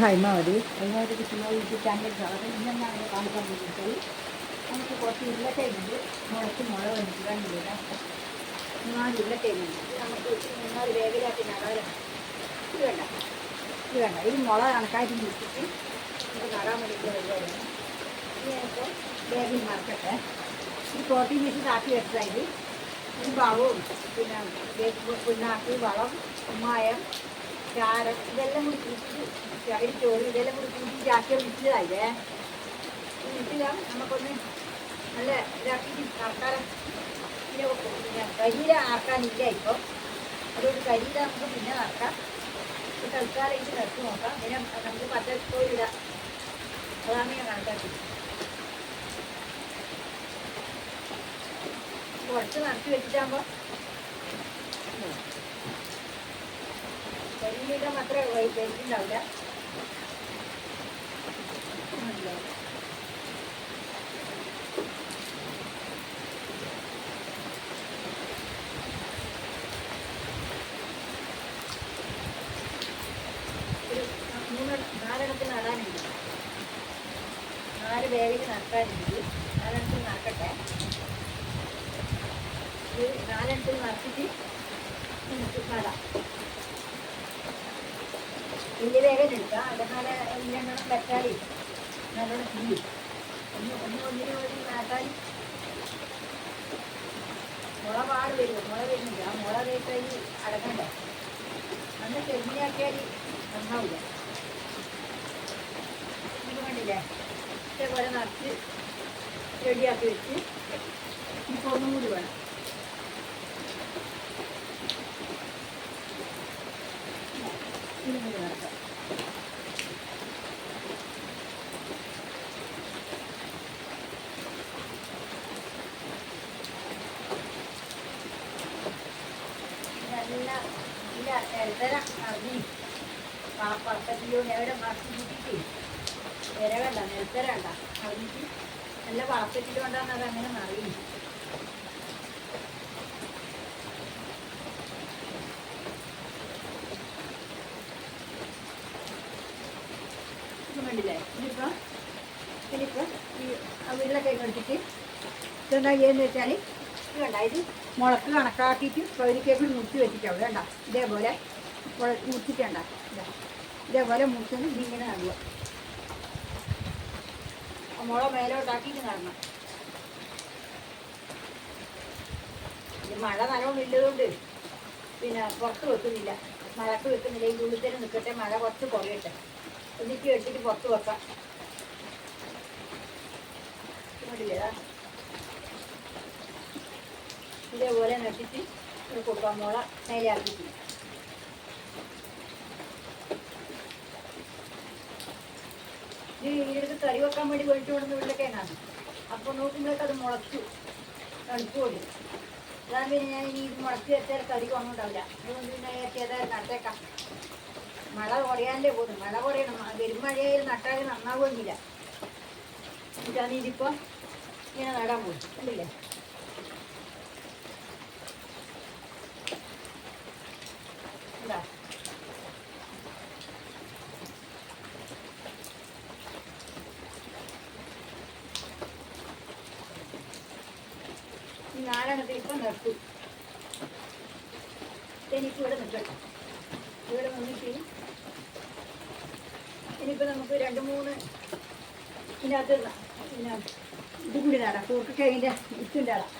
ഹൈമ മതി അതിനകത്ത് കിട്ടുന്ന യൂട്യൂബ് ചാനൽ സാറ് ഇന്നെന്നാണ് കാണിക്കാൻ വേണ്ടിയിട്ട് നമുക്ക് കുറച്ച് ഉരുളക്കിഴങ്ങുണ്ട് മുളച്ച് മുള വന്നിട്ട് കണ്ടില്ല മൂന്നാൽ ഇത് നമുക്ക് മൂന്നാൽ വേഗരാക്കി നടാലാണ് ഇത് വേണ്ട. ഇത് വേണ്ട. ഇത് മുള കണക്കാക്കി ഇട്ടിട്ട് നമുക്ക് നടാൻ വേണ്ടിയിട്ടുള്ള പരിപാടിയാണ്. ഇത് ഞാനിപ്പോൾ വേഗം മറക്കട്ടെ. ഇത് പ്രോട്ടീൻ വെച്ച് ആക്കി വെച്ചതായത് ഇത്. വളവും പിന്നെ പിണ്ണാക്ക് വളം കുമ്മായം ചാരം ഇതെല്ലാം കൂടി കൂട്ടിയിട്ട് ചകിരി ചോറ് ഇതെല്ലാം കൂടി കൂട്ടിയിട്ട് ആക്കിയ വിളിച്ചതായില്ലേ വിറ്റില നമുക്കൊന്ന് നല്ല ഇതാക്കിയിട്ട് ആൾക്കാരെ കരിയില ആർക്കാനില്ല ഇപ്പോൾ അതുകൊണ്ട് കരിയില നമുക്ക് പിന്നെ നടക്കാം തൽക്കാലം ഇത് നിർത്തി നോക്കാം. പിന്നെ നമുക്ക് പച്ചക്കോരിടാം അതാണ് ഞാൻ കണക്കാക്കി കുറച്ച് നടത്തി വെച്ചിട്ടാകുമ്പോൾ കഴിച്ചിട്ടുണ്ടാവില്ല ഒരു മൂന്ന് നാലെണ്ണത്തിൽ നടാനുണ്ട്. നാല് വേവിൽ നടക്കാനുണ്ട് നാലെണ്ണത്തിൽ നടക്കട്ടെ. ഇത് നാലെണ്ണത്തിൽ നടത്തിയിട്ട് നമുക്ക് നടാം. വലിയ വേഗം എടുക്കാം. അതേപോലെ രണ്ടെണ്ണം തക്കാളി നല്ലോണം തിരി ഒന്ന് ഒന്ന് ഒന്നിന് ഒരു നട്ടാൽ മുള പാട് വരും. മുള വരുന്നില്ല. ആ മുള തേച്ചാൽ അടക്കണ്ട. അന്ന് ചെമ്മീനാക്കിയാൽ നന്നാവില്ല. ഇത് കണ്ടില്ലേ? ഇതേപോലെ നിറച്ച് റെഡിയാക്കി വെച്ച് ഇപ്പോൾ ഒന്നും കൂടി വേണം. ഇതും കൂടി നടക്കാം എഴുതര അറിഞ്ഞി പക്കത്തിലോ എവിടെ മറച്ചു കൂട്ടിയിട്ട് കണ്ട അറിഞ്ഞിട്ട് നല്ല വളപ്പറ്റിലോ അത് അങ്ങനെ അറിയും ഇത് കണ്ടില്ലേ ഇതിപ്പോ ഇതിലിപ്പോ ഈ വീട്ടിലൊക്കെ എടുത്തിട്ട് ഇതെന്താ വെച്ചാൽ ഇത് ഇത് മുളക്ക് കണക്കാക്കിയിട്ട് പകുതിക്കേക്ക് മുറിച്ച് വെച്ചിട്ടാവും വേണ്ട. ഇതേപോലെ മുറിച്ചിട്ടേണ്ട. ഇതാ. ഇതേപോലെ മുറിച്ചത് ഇങ്ങനെ നടുക മുള മേലോട്ടാക്കിയിട്ട് നടണം മഴ നല്ലോണം ഇല്ലതുകൊണ്ട് പിന്നെ പുറത്ത് വെക്കുന്നില്ല. മഴക്ക് വെക്കുന്നില്ല. ഈ ഉള്ളിൽ തന്നെ നിൽക്കട്ടെ. മഴ കുറച്ച് കുറയട്ടെ. എന്നിട്ട് വെച്ചിട്ട് പുറത്ത് വെക്കാം. ദാ. ഇതേപോലെ നട്ടിട്ട് ഒരു കൊടുക്കാൻ മുള നേരെയാക്കിയിട്ട് ഇത് ഇതിലേക്ക് കറി വെക്കാൻ വേണ്ടി വേണ്ടി കൊടുത്ത് വെള്ളക്കേനാണ് അപ്പോൾ നോക്കുമ്പോഴേക്ക് അത് മുളച്ചു. കൊണ്ട് അതാണ് പിന്നെ ഞാൻ ഇനി ഇത് മുളച്ച് വെച്ചാൽ കറി കൊണ്ടുണ്ടാവില്ല അതുകൊണ്ട് പിന്നെ ഏതായാലും നട്ടേക്കാം. മഴ കുറയാനല്ലേ പോകുന്നു മഴ കുറയണം. വരും പെരുമഴയിൽ നട്ടാൽ നന്നാവുമെന്നില്ല ഇതാണ് ഇതിപ്പോൾ ഇങ്ങനെ നടാൻ പോകും കണ്ടില്ലേ നിർത്തും. എനിക്ക് ഇവിടെ നിൽക്കട്ടെ. ഇവിടെ നിന്നിട്ട് ഇനിയിപ്പോൾ നമുക്ക് രണ്ട് മൂന്ന് ഇതിനകത്ത് പിന്നെ കൂടി നടാം കൂർക്കക്കിഴങ്ങിന്റെ ഇത്തും നടാം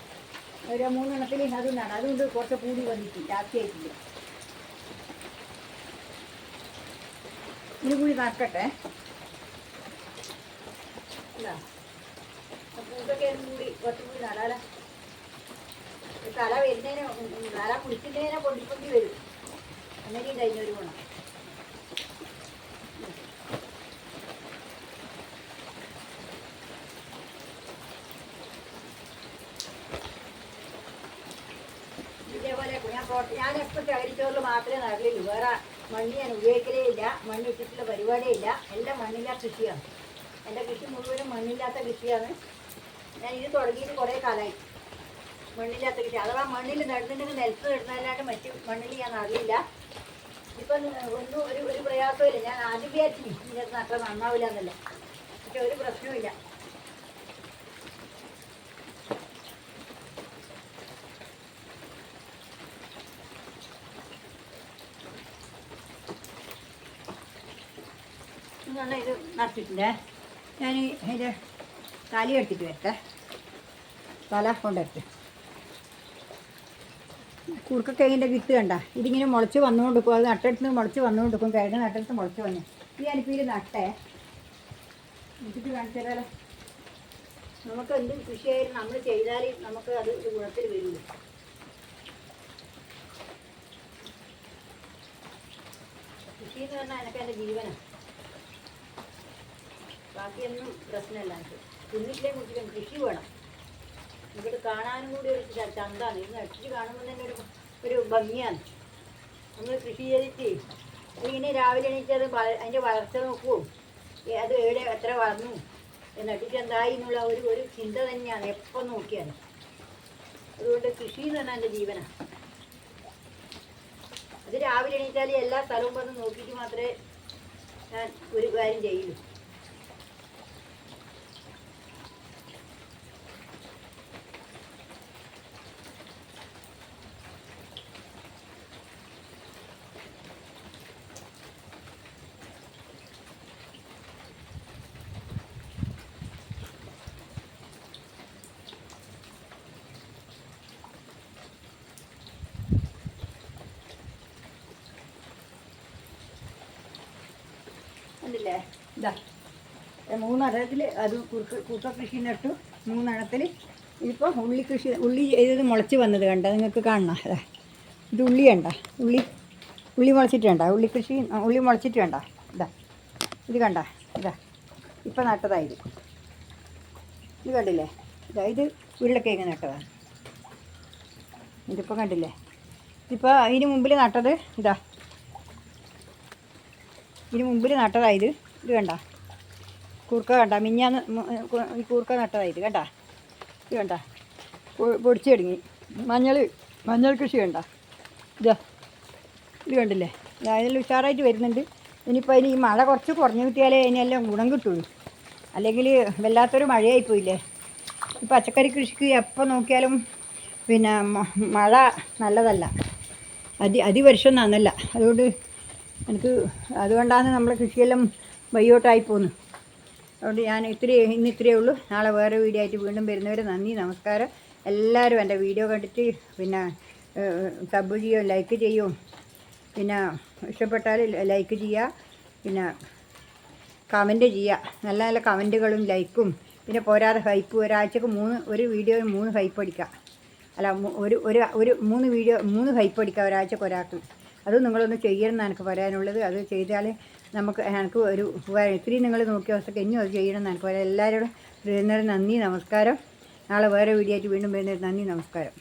ഒരു മൂന്നെണ്ണത്തിൽ അതും നടാം അതുകൊണ്ട് കുറച്ച് കൂടി വന്നിട്ട് ജാസ്തിയായിട്ടില്ല ഇത് കൂടി നടക്കട്ടെ. അല്ല കൂട്ടൊക്കെ കൂടി കുറച്ചും കൂടി നടാല തല വരുന്നതിന് തല കുളിക്കുന്നതിനെ പൊടിപ്പൊടി വരും. അങ്ങനെയും കഴിഞ്ഞൊരു ഗുണം. ഇതേപോലെ ഞാൻ ഞാൻ എപ്പോൾ ചകരിച്ചോറിൽ മാത്രമേ നടലുള്ളൂ. വേറെ മണ്ണ് ഞാൻ ഉപയോഗിക്കലേ ഇല്ല മണ്ണ് ഇട്ടിട്ടുള്ള പരിപാടിയേ ഇല്ല എല്ലാം മണ്ണില്ലാത്ത കൃഷിയാണ്. എന്റെ കൃഷി മുഴുവനും മണ്ണില്ലാത്ത കൃഷിയാണ്. ഞാൻ ഇത് തുടങ്ങിയിട്ട് കുറേ കാലമായി മണ്ണില്ലാത്ത കൃഷി അഥവാ മണ്ണിൽ നടുന്നുണ്ടെങ്കിൽ നിലത്ത് നടുന്നതല്ലാണ്ട് മറ്റ് മണ്ണിൽ ഞാൻ അറിയില്ല. ഇപ്പം ഒന്നും ഒരു ഒരു പ്രയാസമില്ല ഞാൻ ആദ്യം വിചാരിച്ചു ഇതിനകത്ത് നട്ട നന്നാവില്ല എന്നല്ല. പക്ഷെ ഒരു പ്രശ്നവുമില്ല. ഇതാണ് ഇത് നട്ടിട്ടുണ്ട് ഞാൻ അതിന്റെ തല എടുത്തിട്ട് വരട്ടെ. തല കൊണ്ടെടുത്ത്. കുറുക്കക്കേങ്ങിന്റെ വിത്ത് കണ്ട. ഇതിങ്ങനെ മുളച്ച് വന്നുകൊണ്ടിരിക്കും അത് നട്ടെടുത്ത് മുളച്ച് വന്നുകൊണ്ടിരിക്കും കിഴങ്ങ് നട്ടെടുത്ത് മുളച്ച് വന്നു. ഈ അരിപ്പിയിൽ നട്ടേ. എന്നിട്ട് കാണിച്ചാലോ നമുക്ക് നമുക്ക് കൃഷി കൃഷിയായാലും നമ്മൾ ചെയ്താൽ നമുക്ക് അത് ഒരു ഗുണത്തിൽ വരുള്ളൂ. കൃഷി എന്ന് പറഞ്ഞാൽ എനിക്ക് എന്റെ ജീവനാണ് ബാക്കിയൊന്നും പ്രശ്നമല്ല. എനിക്ക് തിന്നിട്ടില്ലേ കുട്ടികൾ കൃഷി വേണം. ഇവിടെ കാണാനും കൂടി ഒരു ചന്താണ്. ഇത് നട്ടിട്ട് കാണുമ്പോൾ തന്നെ ഒരു ഒരു ഭംഗിയാണ്. നമ്മൾ കൃഷി ചെയ്തിട്ട് അതിങ്ങനെ രാവിലെ എണീറ്റത് അതിന്റെ വളർച്ച നോക്കുമോ അത് എവിടെ എത്ര വളർന്നു? നട്ടിട്ട് എന്തായി എന്നുള്ള ഒരു ഒരു ചിന്ത തന്നെയാണ് എപ്പം നോക്കിയാലും. അതുകൊണ്ട് കൃഷി എന്ന് പറഞ്ഞാൽ എന്റെ ജീവനാണ് അത് രാവിലെ എണീറ്റാൽ എല്ലാ സ്ഥലവും വന്ന് നോക്കിയിട്ട് മാത്രമേ ഞാൻ ഒരു കാര്യം ചെയ്യുള്ളൂ കണ്ടില്ലേ ഇതാ മൂന്നടത്തിൽ അത് കുറുക്ക കുറുക്ക കൃഷി നട്ടു മൂന്നെണ്ണത്തിൽ ഇപ്പോൾ ഉള്ളി കൃഷി ഉള്ളി ചെയ്തത് മുളച്ച് വന്നത് കണ്ട? നിങ്ങൾക്ക് കാണണം? അതാ ഇത് ഉള്ളി കണ്ട? ഉള്ളി ഉള്ളി മുളച്ചിട്ട് കണ്ട? ഉള്ളി കൃഷി ഉള്ളി മുളച്ചിട്ട് കണ്ട? ഇതാ ഇത് കണ്ട? ഇതാ ഇപ്പം നട്ടതായത് ഇത്. കണ്ടില്ലേ? ഇതാ ഇത് ഉരുളക്കിഴങ്ങ് നട്ടതാണ് ഇതിപ്പോൾ കണ്ടില്ലേ? ഇതിപ്പോൾ ഇതിന് മുമ്പിൽ നട്ടത് ഇതാ ഇതിന് മുമ്പിൽ നട്ടതായത് ഇത് വേണ്ട കൂർക്ക വേണ്ട മിഞ്ഞാന്ന് ഈ കൂർക്ക നട്ടതായത് വേണ്ട ഇത് വേണ്ട പൊടിച്ചു തുടങ്ങി. മഞ്ഞൾ മഞ്ഞൾ കൃഷി വേണ്ട ഇതാ. ഇത് കണ്ടില്ലേ? അതിൽ ഉഷാറായിട്ട് വരുന്നുണ്ട്. ഇനിയിപ്പോൾ അതിന് ഈ മഴ കുറച്ച് കുറഞ്ഞു കിട്ടിയാലേ അതിനെല്ലാം ഗുണം കിട്ടുള്ളൂ. അല്ലെങ്കിൽ വല്ലാത്തൊരു മഴയായി പോയില്ലേ ഈ പച്ചക്കറി കൃഷിക്ക് എപ്പോൾ നോക്കിയാലും പിന്നെ മഴ നല്ലതല്ല. അതി അതിവർഷം നന്നല്ല അതുകൊണ്ട് എനിക്ക് അതുകൊണ്ടാണ് നമ്മളെ കൃഷിയെല്ലാം വയ്യോട്ടായി പോന്നു അതുകൊണ്ട് ഞാൻ ഇത്രയേ ഇന്ന് ഇത്രയേ ഉള്ളൂ. നാളെ വേറെ വീഡിയോ ആയിട്ട് വീണ്ടും വരുന്നവരെ നന്ദി നമസ്കാരം. എല്ലാവരും എന്റെ വീഡിയോ കണ്ടിട്ട് പിന്നെ സബ് ചെയ്യും ലൈക്ക് ചെയ്യും. പിന്നെ ഇഷ്ടപ്പെട്ടാൽ ലൈക്ക് ചെയ്യുക. പിന്നെ കമന്റ് ചെയ്യുക. നല്ല നല്ല കമന്റുകളും ലൈക്കും. പിന്നെ പോരാതെ ഹൈപ്പ്. ഒരാഴ്ചക്ക് മൂന്ന് ഒരു വീഡിയോ മൂന്ന് ഹൈപ്പ് അടിക്കുക. അല്ല ഒരു ഒരു ഒരു മൂന്ന് വീഡിയോ മൂന്ന് ഹൈപ്പ് അടിക്കുക ഒരാഴ്ചക്ക് ഒരാൾക്ക്. അത് നിങ്ങളൊന്ന് ചെയ്യണമെന്നാണ് എനിക്ക് പറയാനുള്ളത്. അത് ചെയ്താൽ നമുക്ക് എനിക്ക് ഒരു ഇത്രയും നിങ്ങൾ നോക്കിയ അവസ്ഥക്ക് ഇനിയും അത് ചെയ്യണം എനിക്ക് എല്ലാവരോടും വരുന്നവരും നന്ദി നമസ്കാരം. നാളെ വേറെ വീഡിയോ ആയിട്ട് വീണ്ടും വരുന്നൊരു നന്ദി നമസ്കാരം.